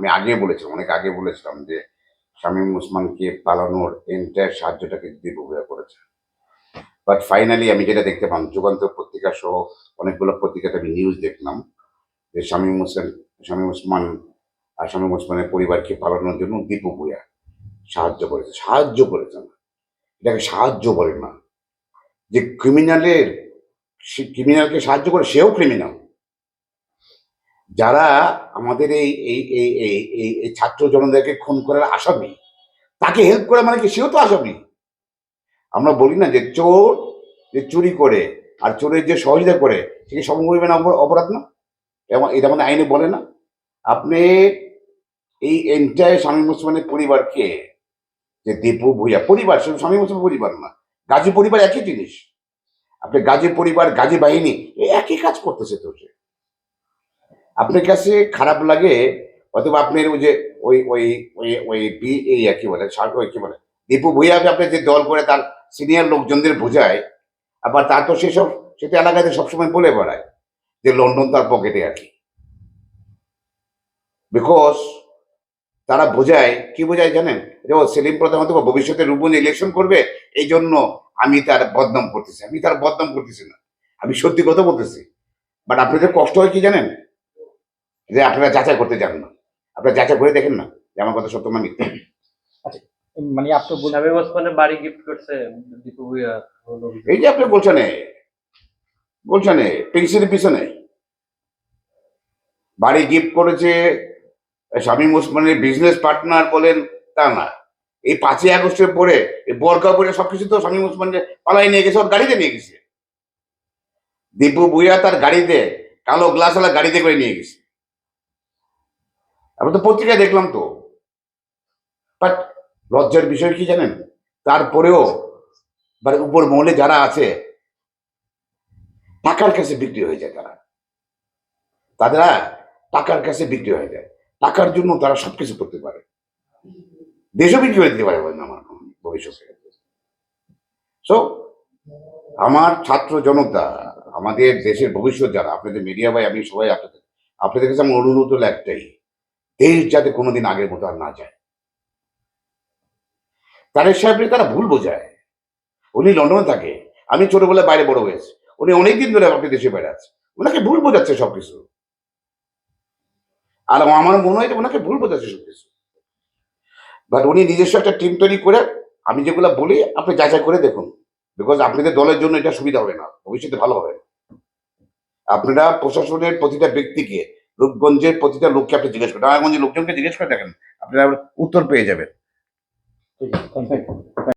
আমি আগে বলেছিলাম, অনেক আগে বলেছিলাম যে শামীম ওসমানকে পালানোর এন্টায়ার সাহায্যটাকে দীপভূয়া করেছে। বাট ফাইনালি আমি যেটা দেখতে পান, যুগান্তর পত্রিকা সহ অনেকগুলো পত্রিকাতে আমি নিউজ দেখলাম যে শামীম হোসেন, শামীম ওসমান আর শামীম ওসমানের পরিবারকে পালানোর জন্য দীপু ভূয়া সাহায্য করেছে। সাহায্য করেছে না। এটাকে সাহায্য বলে না। যে ক্রিমিনালের ক্রিমিনালকে সাহায্য করে, সেও ক্রিমিনাল যারা আমাদের এই এই এই এই এই ছাত্র জনতাকে খুন করার আসামি, তাকে হেল্প করে মানে কি? সেও তো আসামি। আমরা বলি না যে চোর যে চুরি করে আর চোরের যে সহযোগিতা করে, সে কি সমপরিমাণ অপর- অপরাধ না? এবং এটা মানে আইনে বলে না। আপনি এই এন্টায়ার স্বামী মুসলমানের পরিবারকে, যে দীপু ভূয়া, পরিবার, শুধু স্বামী মুসলমান পরিবার না, গাজী পরিবার একই জিনিস। আপনি গাজী পরিবার, গাজী বাহিনী একই কাজ করতেছে তো সে। আপনার কাছে খারাপ লাগে, অথবা আপনার ওই যে ওই ওই ওই ওই বি এই কি বলে ওই কি বলে, দীপু ভূয়াকে আপনি যে দল করে তার সিনিয়র লোকজনদের বোঝায়, আবার তার তো সেসব সেটা এলাকাতে সবসময় বলে বেড়ায়, যে লন্ডন তার পকেটে আর কি। বিকজ তারা বোঝায়, কি বোঝায় জানেন? যে ও সেলিম প্রধান হয়তো বা ভবিষ্যতে রুবন ইলেকশন করবে এই জন্য আমি তার বদনাম করতেছি, আমি তার বদনাম করতেছি না, আমি সত্যি কথা বলতেছি। বাট আপনাদের কষ্ট হয় কি জানেন? যে আপনারা যাচাই করতে যান না। আপনারা যাচাই করে দেখেন না যে আমার কথা সত্য না মিথ্যা মানে আপনার বল- শামীম ওসমানের বাড়ি গিফট করছে দীপু ভুইয়া হলো। এই যে আপনি বলছেন বলছেন পেন্সিলের পিছনে। বাড়ি গিফট করেছে শামীম ওসমানের বিজনেস পার্টনার বলেন তা না। এই পাঁচই আগস্টের পরে এই বরকা পরে সবকিছু তো শামীম ওসমান পালাই নিয়ে গেছে ওর গাড়িতে নিয়ে গেছে। দীপু ভুইয়া তার গাড়িতে কালো গ্লাসওয়ালা গাড়িতে করে নিয়ে গেছে। আমরা তো পত্রিকায় দেখলাম তো। বাট লজ্জার বিষয় কি জানেন? তারপরেও মানে উপর মহলে যারা আছে, টাকার কাছে বিক্রি হয়ে যায় তারা। তারা টাকার কাছে বিক্রি হয়ে যায়। টাকার জন্য তারা সবকিছু করতে পারে। দেশও বিক্রি করে দিতে পারে আমার ভবিষ্যতে। সো আমার ছাত্র জনতা, আমাদের দেশের ভবিষ্যৎ যারা, আপনাদের মিডিয়া ভাই, আমি সবাই আপনাদের আপনাদের কাছে আমার অনুরোধ হলো একটাই। দেশ যাতে কোনোদিন আগের মতো আর না যায়। তারেক সাহেবকে তারা ভুল বোঝায়। উনি লন্ডনে থাকে। আমি ছোটবেলায় বাইরে বড় হয়েছি। উনি অনেকদিন ধরে আপনি দেশে আছে ওনাকে ভুল বোঝাচ্ছে সবকিছু। আর আমার মনে হয় যে ওনাকে ভুল বোঝাচ্ছে সবকিছু। বাট উনি নিজস্ব একটা টিম তৈরি করে, আমি যেগুলো বলি, আপনি যাচাই করে দেখুন। বিকজ আপনাদের দলের জন্য এটা সুবিধা হবে না। ভবিষ্যতে ভালো হবে। আপনারা প্রশাসনের প্রতিটা ব্যক্তিকে রূপগঞ্জের প্রতিটা লোককে আপনি জিজ্ঞেস করেন, নারায়ণগঞ্জের লোকজনকে জিজ্ঞেস করে দেখেন আপনারা উত্তর পেয়ে যাবেন।